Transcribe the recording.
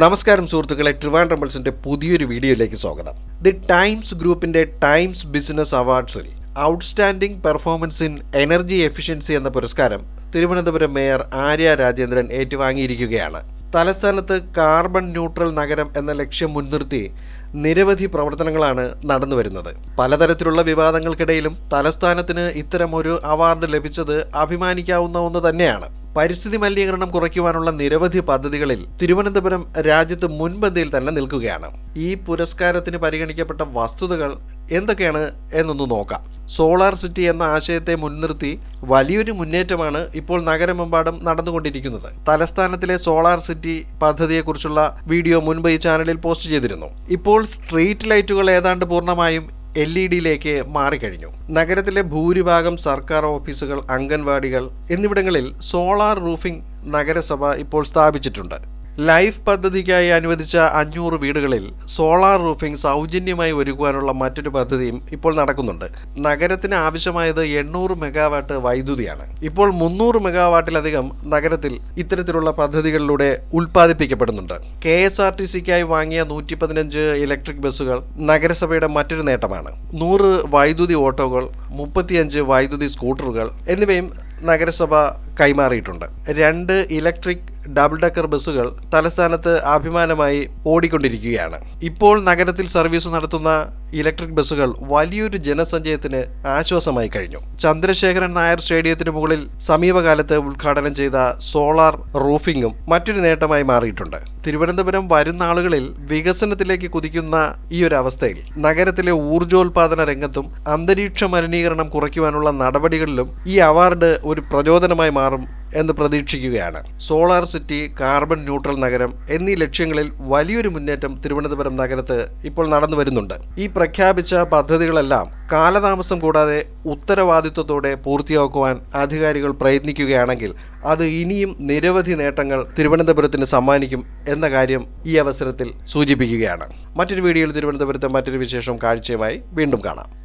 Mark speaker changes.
Speaker 1: നമസ്കാരം സുഹൃത്തുക്കളെ ട്രിവാൻഡ്രം പുതിയൊരു വീഡിയോയിലേക്ക് സ്വാഗതം. ദി ടൈംസ് ഗ്രൂപ്പിന്റെ Times business അവാർഡ്സിൽ outstanding performance in energy efficiency എന്ന പുരസ്കാരം തിരുവനന്തപുരം മേയർ ആര്യ രാജേന്ദ്രൻ ഏറ്റുവാങ്ങിയിരിക്കുകയാണ്. തലസ്ഥാനത്ത് കാർബൺ ന്യൂട്രൽ നഗരം എന്ന ലക്ഷ്യം മുൻനിർത്തി നിരവധി പ്രവർത്തനങ്ങളാണ് നടന്നു വരുന്നത്. പലതരത്തിലുള്ള വിവാദങ്ങൾക്കിടയിലും തലസ്ഥാനത്തിന് ഇത്തരമൊരു അവാർഡ് ലഭിച്ചത് അഭിമാനിക്കാവുന്ന ഒന്ന് തന്നെയാണ്. പരിസ്ഥിതി മലിനീകരണം കുറയ്ക്കുവാനുള്ള നിരവധി പദ്ധതികളിൽ തിരുവനന്തപുരം രാജ്യത്ത് മുൻപന്തിയിൽ തന്നെ നിൽക്കുകയാണ്. ഈ പുരസ്കാരത്തിന് പരിഗണിക്കപ്പെട്ട വസ്തുതകൾ എന്തൊക്കെയാണ് എന്നൊന്ന് നോക്കാം. സോളാർ സിറ്റി എന്ന ആശയത്തെ മുൻനിർത്തി വലിയൊരു മുന്നേറ്റമാണ് ഇപ്പോൾ നഗരമെമ്പാടും നടന്നുകൊണ്ടിരിക്കുന്നത്. തലസ്ഥാനത്തിലെ സോളാർ സിറ്റി പദ്ധതിയെക്കുറിച്ചുള്ള വീഡിയോ മുൻപ് ഈ ചാനലിൽ പോസ്റ്റ് ചെയ്തിരുന്നു. ഇപ്പോൾ സ്ട്രീറ്റ് ലൈറ്റുകൾ ഏതാണ്ട് പൂർണമായും എൽ ഇ ഡിയിലേക്ക് മാറിക്കഴിഞ്ഞു. നഗരത്തിലെ ഭൂരിഭാഗം സർക്കാർ ഓഫീസുകൾ അംഗൻവാടികൾ എന്നിവിടങ്ങളിൽ സോളാർ റൂഫിംഗ് നഗരസഭ ഇപ്പോൾ സ്ഥാപിച്ചിട്ടുണ്ട്. ലൈഫ് പദ്ധതിക്കായി അനുവദിച്ച അഞ്ഞൂറ് വീടുകളിൽ സോളാർ റൂഫിംഗ് സൗജന്യമായി ഒരുക്കുവാനുള്ള മറ്റൊരു പദ്ധതിയും ഇപ്പോൾ നടക്കുന്നുണ്ട്. നഗരത്തിന് ആവശ്യമായത് എണ്ണൂറ് മെഗാവാട്ട് വൈദ്യുതിയാണ്. ഇപ്പോൾ മുന്നൂറ് മെഗാവാട്ടിലധികം നഗരത്തിൽ ഇത്തരത്തിലുള്ള പദ്ധതികളിലൂടെ ഉൽപ്പാദിപ്പിക്കപ്പെടുന്നുണ്ട്. കെ എസ് ആർ ടി സിക്കായി വാങ്ങിയ നൂറ്റി പതിനഞ്ച് ഇലക്ട്രിക് ബസ്സുകൾ നഗരസഭയുടെ മറ്റൊരു നേട്ടമാണ്. നൂറ് വൈദ്യുതി ഓട്ടോകൾ മുപ്പത്തിയഞ്ച് വൈദ്യുതി സ്കൂട്ടറുകൾ എന്നിവയും നഗരസഭ കൈമാറിയിട്ടുണ്ട്. രണ്ട് ഇലക്ട്രിക് ഡബിൾ ഡക്കർ ബസ്സുകൾ തലസ്ഥാനത്ത് അഭിമാനമായി ഓടിക്കൊണ്ടിരിക്കുകയാണ്. ഇപ്പോൾ നഗരത്തിൽ സർവീസ് നടത്തുന്ന ഇലക്ട്രിക് ബസ്സുകൾ വലിയൊരു ജനസഞ്ചയത്തിന് ആശ്വാസമായി കഴിഞ്ഞു. ചന്ദ്രശേഖരൻ നായർ സ്റ്റേഡിയത്തിന് മുകളിൽ സമീപകാലത്ത് ഉദ്ഘാടനം ചെയ്ത സോളാർ റൂഫിംഗും മറ്റൊരു നേട്ടമായി മാറിയിട്ടുണ്ട്. തിരുവനന്തപുരം വരുന്ന ആളുകളിൽ വികസനത്തിലേക്ക് കുതിക്കുന്ന ഈ ഒരു അവസ്ഥയിൽ നഗരത്തിലെ ഊർജോൽപാദന രംഗത്തും അന്തരീക്ഷ മലിനീകരണം കുറയ്ക്കുവാനുള്ള നടപടികളിലും ഈ അവാർഡ് ഒരു പ്രചോദനമായി മാറും എന്ന് പ്രതീക്ഷിക്കുകയാണ്. സോളാർ സിറ്റി കാർബൺ ന്യൂട്രൽ നഗരം എന്നീ ലക്ഷ്യങ്ങളിൽ വലിയൊരു മുന്നേറ്റം തിരുവനന്തപുരം നഗരത്ത് ഇപ്പോൾ നടന്നു വരുന്നുണ്ട്. ഈ പ്രഖ്യാപിച്ച പദ്ധതികളെല്ലാം കാലതാമസം കൂടാതെ ഉത്തരവാദിത്വത്തോടെ പൂർത്തിയാക്കുവാൻ അധികാരികൾ പ്രയത്നിക്കുകയാണെങ്കിൽ അത് ഇനിയും നിരവധി നേട്ടങ്ങൾ തിരുവനന്തപുരത്തിന് സമ്മാനിക്കും എന്ന കാര്യം ഈ അവസരത്തിൽ സൂചിപ്പിക്കുകയാണ്. മറ്റൊരു വീഡിയോയിൽ തിരുവനന്തപുരത്തെ മറ്റൊരു വിശേഷം കാഴ്ചയുമായി വീണ്ടും കാണാം.